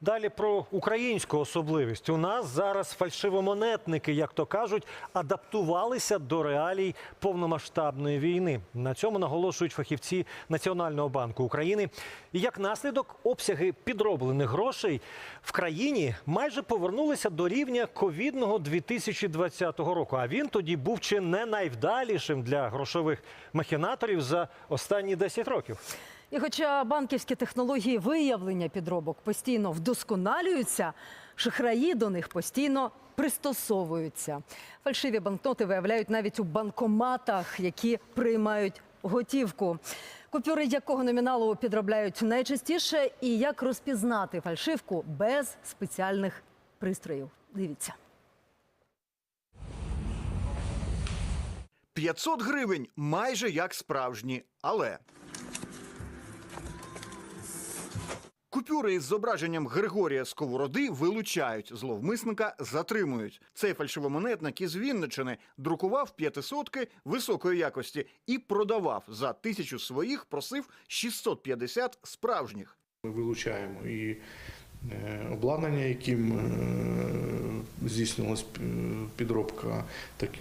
Далі про українську особливість. У нас зараз фальшивомонетники, як то кажуть, адаптувалися до реалій повномасштабної війни. На цьому наголошують фахівці Національного банку України. І як наслідок, обсяги підроблених грошей в країні майже повернулися до рівня ковідного 2020 року. А він тоді був чи не найвдалішим для грошових махінаторів за останні 10 років. І хоча банківські технології виявлення підробок постійно вдосконалюються, шахраї до них постійно пристосовуються. Фальшиві банкноти виявляють навіть у банкоматах, які приймають готівку. Купюри якого номіналу підробляють найчастіше, і як розпізнати фальшивку без спеціальних пристроїв. Дивіться. 500 гривень майже як справжні, але. Купюри із зображенням Григорія Сковороди вилучають, зловмисника затримують. Цей фальшивомонетник із Вінничини друкував п'ятисотки високої якості і продавав за тисячу своїх, просив 650 справжніх. Ми вилучаємо і обладнання, яким е, здійснювалась е, підробка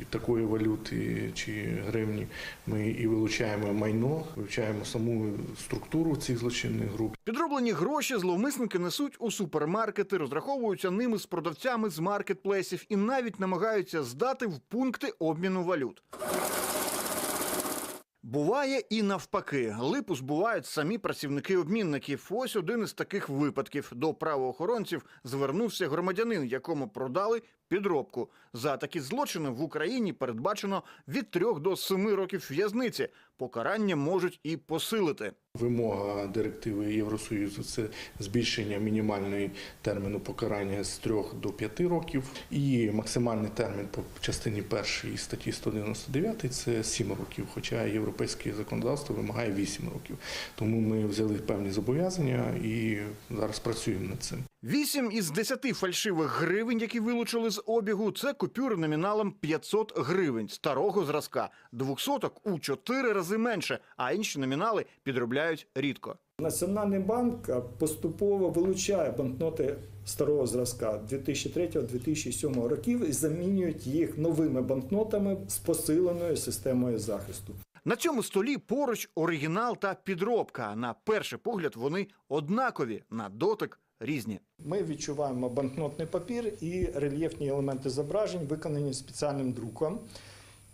такої валюти чи гривні. Ми і вилучаємо майно, вивчаємо саму структуру цих злочинних груп. Підроблені гроші зловмисники несуть у супермаркети, розраховуються ними з продавцями з маркетплейсів і навіть намагаються здати в пункти обміну валют. Буває і навпаки. Липу збувають самі працівники обмінників. Ось один із таких випадків. До правоохоронців звернувся громадянин, якому продали підробку. За такі злочини в Україні передбачено від трьох до семи років в'язниці. Покарання можуть і посилити. Вимога директиви Євросоюзу це збільшення мінімальної терміну покарання з 3 до 5 років, і максимальний термін по частині першої статті 199 це 7 років, хоча європейське законодавство вимагає 8 років. Тому ми взяли певні зобов'язання і зараз працюємо над цим. Вісім із десяти фальшивих гривень, які вилучили з обігу, це купюри номіналом 500 гривень старого зразка. Двохсоток у чотири рази менше, а інші номінали підробляють рідко. Національний банк поступово вилучає банкноти старого зразка 2003-2007 років і замінюють їх новими банкнотами з посиленою системою захисту. На цьому столі поруч оригінал та підробка. На перший погляд вони однакові, на дотик різні. Ми відчуваємо банкнотний папір і рельєфні елементи зображень, виконані спеціальним друком.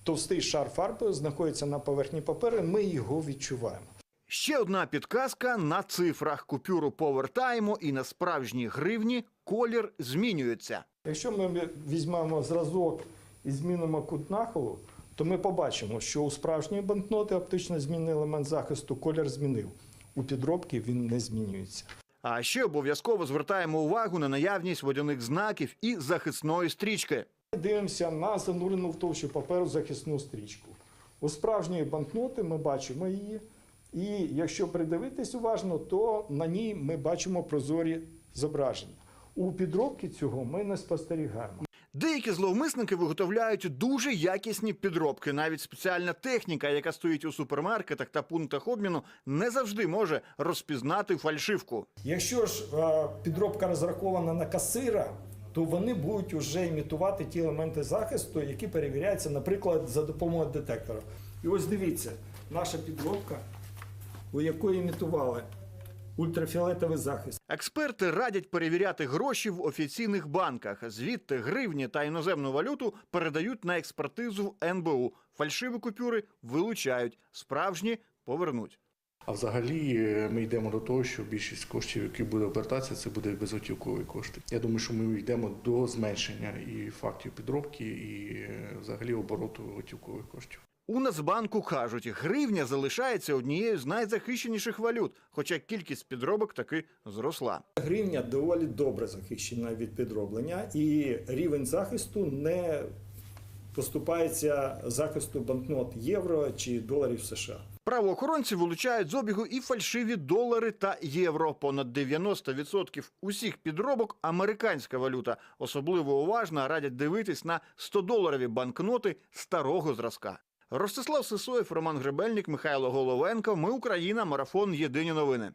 Товстий шар фарби знаходиться на поверхні паперу, ми його відчуваємо. Ще одна підказка на цифрах. Купюру повертаємо, і на справжній гривні колір змінюється. Якщо ми візьмемо зразок і змінимо кут нахилу, то ми побачимо, що у справжньої банкноти оптично змінний елемент захисту колір змінив. У підробки він не змінюється. А ще обов'язково звертаємо увагу на наявність водяних знаків і захисної стрічки. Дивимося на занурену в товщу паперу захисну стрічку. У справжньої банкноти ми бачимо її, і якщо придивитись уважно, то на ній ми бачимо прозорі зображення. У підробки цього ми не спостерігаємо. Деякі зловмисники виготовляють дуже якісні підробки. Навіть спеціальна техніка, яка стоїть у супермаркетах та пунктах обміну, не завжди може розпізнати фальшивку. Якщо ж е, підробка розрахована на касира, то вони будуть вже імітувати ті елементи захисту, які перевіряються, наприклад, за допомогою детектора. І ось дивіться, наша підробка, у якої імітували ультрафіолетовий захист. Експерти радять перевіряти гроші в офіційних банках. Звідти гривні та іноземну валюту передають на експертизу в НБУ. Фальшиві купюри вилучають, справжні повернуть. А взагалі е, ми йдемо до того, що більшість коштів, які буде обертатися, це буде безготівкові кошти. Я думаю, що ми йдемо до зменшення і фактів підробки, і е, взагалі обороту готівкових коштів. У Нацбанку кажуть, гривня залишається однією з найзахищеніших валют, хоча кількість підробок таки зросла. Гривня доволі добре захищена від підроблення, і рівень захисту не поступається захисту банкнот євро чи доларів США. Правоохоронці вилучають з обігу і фальшиві долари та євро. Понад 90% усіх підробок американська валюта. Особливо уважно радять дивитись на 100-доларові банкноти старого зразка. Ростислав Сисоєв, Роман Гребельник, Михайло Головенко. Ми Україна. Марафон. Єдині новини.